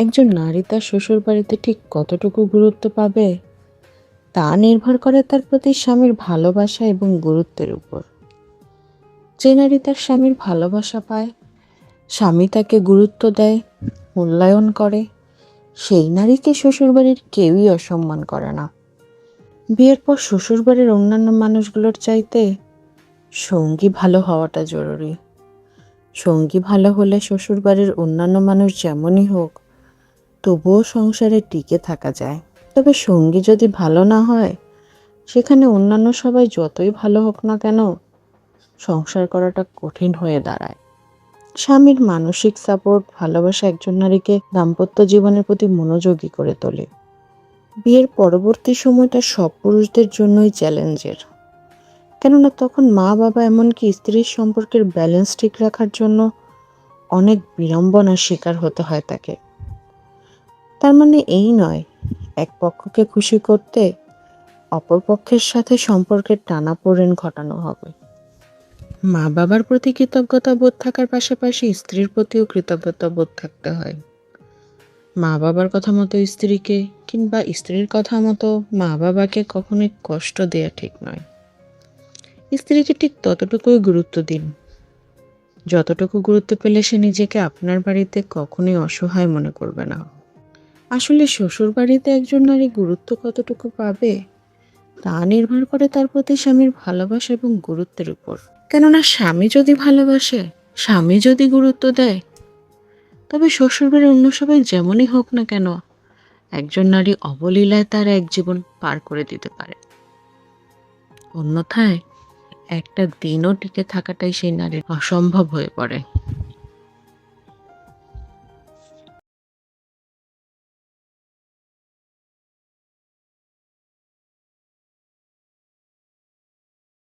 একজন নারী তার শ্বশুর বাড়িতে ঠিক কতটুকু গুরুত্ব পাবে, তা নির্ভর করে তার প্রতি স্বামীর ভালোবাসা এবং গুরুত্বের উপর। যে নারী তার স্বামীর ভালোবাসা পায়, স্বামী তাকে গুরুত্ব দেয়, মূল্যায়ন করে, সেই নারীকে শ্বশুরবাড়ির কেউই অসম্মান করে না। বিয়ের পর শ্বশুরবাড়ির অন্যান্য মানুষগুলোর চাইতে সঙ্গী ভালো হওয়াটা জরুরি। সঙ্গী ভালো হলে শ্বশুরবাড়ির অন্যান্য মানুষ যেমনই হোক তবুও সংসারে টিকে থাকা যায়। তবে সঙ্গী যদি ভালো না হয়, সেখানে অন্যান্য সবাই যতই ভালো হোক না কেন, সংসার করাটা কঠিন হয়ে দাঁড়ায়। স্বামীর মানসিক সাপোর্ট ভালোবাসা একজন নারীকে দাম্পত্য জীবনের প্রতি মনোযোগী করে তোলে। বিয়ের পরবর্তী সময়টা সব পুরুষদের জন্যই চ্যালেঞ্জের। কেননা তখন মা বাবা এমনকি স্ত্রীর সম্পর্কের ব্যালেন্স ঠিক রাখার জন্য অনেক বিড়ম্বনার শিকার হতে হয় তাকে। তার মানে এই নয়, এক পক্ষকে খুশি করতে অপর পক্ষের সাথে সম্পর্কের টানাপোড়েন ঘটানো হবে। মা বাবার প্রতি কৃতজ্ঞতা বোধ থাকার পাশাপাশি স্ত্রীর প্রতিও কৃতজ্ঞতা বোধ থাকতে হয়। মা বাবার কথা মতো স্ত্রীকে কিংবা স্ত্রীর কথা মতো মা বাবাকে কখনোই কষ্ট দেয়া ঠিক নয়। স্ত্রীকে ঠিক ততটুকুই গুরুত্ব দিন। যতটুকু গুরুত্ব পেলে সে নিজেকে আপনার বাড়িতে কখনোই অসহায় মনে করবে না। আসলে শ্বশুর বাড়িতে একজন নারী গুরুত্ব কতটুকু পাবে, তা নির্ভর করে তার প্রতি স্বামীর ভালোবাসা এবং গুরুত্বের উপর। কেননা স্বামী যদি ভালোবাসে, স্বামী যদি গুরুত্ব দেয়, তবে শ্বশুরবাড়ির অন্য সবাই যেমনই হোক না কেন, একজন নারী অবলীলায় তার এক জীবন পার করে দিতে পারে। অন্যথায় একটা দিনও টিকে থাকাটাই সেই নারীর অসম্ভব হয়ে পড়ে।